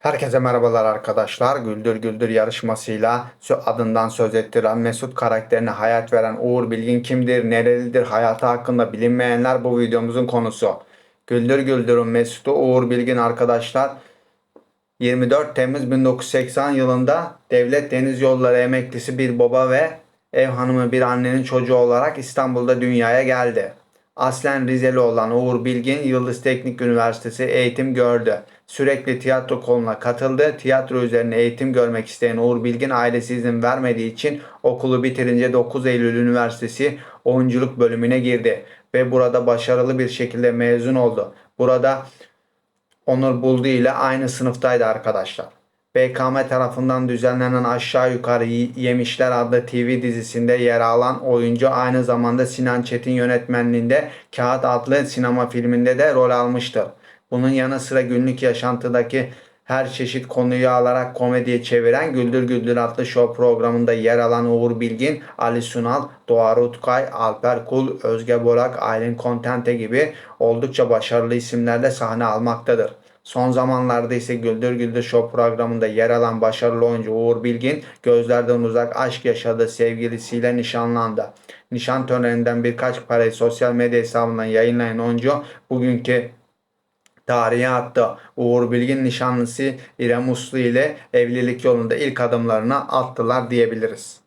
Herkese merhabalar arkadaşlar. Güldür Güldür yarışmasıyla adından söz ettiren Mesut karakterine hayat veren Uğur Bilgin kimdir, nerelidir, hayatı hakkında bilinmeyenler bu videomuzun konusu. Güldür Güldür'ün Mesut'u Uğur Bilgin arkadaşlar 24 Temmuz 1980 yılında Devlet Deniz Yolları emeklisi bir baba ve ev hanımı bir annenin çocuğu olarak İstanbul'da dünyaya geldi. Aslen Rizeli olan Uğur Bilgin Yıldız Teknik Üniversitesi eğitim gördü. Sürekli tiyatro koluna katıldı. Tiyatro üzerine eğitim görmek isteyen Uğur Bilgin ailesi izin vermediği için okulu bitirince 9 Eylül Üniversitesi oyunculuk bölümüne girdi ve burada başarılı bir şekilde mezun oldu. Burada Onur Buldu ile aynı sınıftaydı arkadaşlar. BKM tarafından düzenlenen Aşağı Yukarı Yemişler adlı TV dizisinde yer alan oyuncu aynı zamanda Sinan Çetin yönetmenliğinde Kağıt adlı sinema filminde de rol almıştır. Bunun yanı sıra günlük yaşantıdaki her çeşit konuyu alarak komediye çeviren Güldür Güldür adlı show programında yer alan Uğur Bilgin, Ali Sunal, Doğa Rutkay, Alper Kul, Özge Borak, Aylin Kontente gibi oldukça başarılı isimlerle sahne almaktadır. Son zamanlarda ise Güldür Güldür Show programında yer alan başarılı oyuncu Uğur Bilgin gözlerden uzak aşk yaşadığı sevgilisiyle nişanlandı. Nişan töreninden birkaç parayı sosyal medya hesabından yayınlayan oyuncu bugünkü tarihe attı. Uğur Bilgin nişanlısı İrem Uslu ile evlilik yolunda ilk adımlarını attılar diyebiliriz.